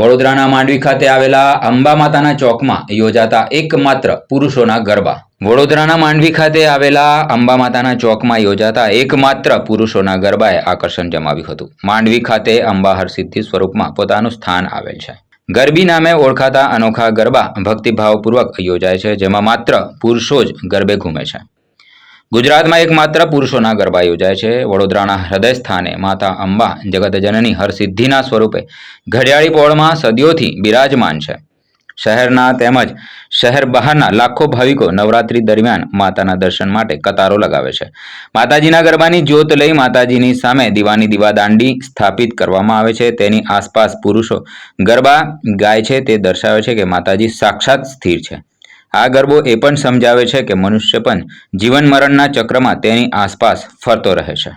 વડોદરાના માંડવી ખાતે આવેલા અંબા માતાના ચોકમાં યોજાતા એકમાત્ર પુરુષોના ગરબા. વડોદરાના માંડવી ખાતે આવેલા અંબા માતાના ચોકમાં યોજાતા એકમાત્ર પુરુષોના ગરબાએ આકર્ષણ જમાવ્યું હતું. માંડવી ખાતે અંબા હરસિદ્ધિ સ્વરૂપમાં પોતાનું સ્થાન આવેલ છે. ગરબી નામે ઓળખાતા અનોખા ગરબા ભક્તિભાવપૂર્વક યોજાય છે, જેમાં માત્ર પુરુષો જ ગરબે ઘૂમે છે. ગુજરાતમાં એકમાત્ર પુરુષોના ગરબા યોજાય છે. વડોદરાના હૃદય સ્થાને માતા અંબા જગતજનની હરસિદ્ધિના સ્વરૂપે ઘડિયાળી પોળમાં સદીઓથી બિરાજમાન છે. શહેરના તેમજ શહેર બહારના લાખો ભાવિકો નવરાત્રી દરમિયાન માતાના દર્શન માટે કતારો લગાવે છે. માતાજીના ગરબાની જ્યોત લઈ માતાજીની સામે દીવાની દીવાદાંડી સ્થાપિત કરવામાં આવે છે. તેની આસપાસ પુરુષો ગરબા ગાય છે. તે દર્શાવે છે કે માતાજી સાક્ષાત સ્થિર છે. આ ગરબો એ પણ સમજાવે છે કે મનુષ્ય પણ જીવન મરણના ચક્રમાં તેની આસપાસ ફરતો રહે છે.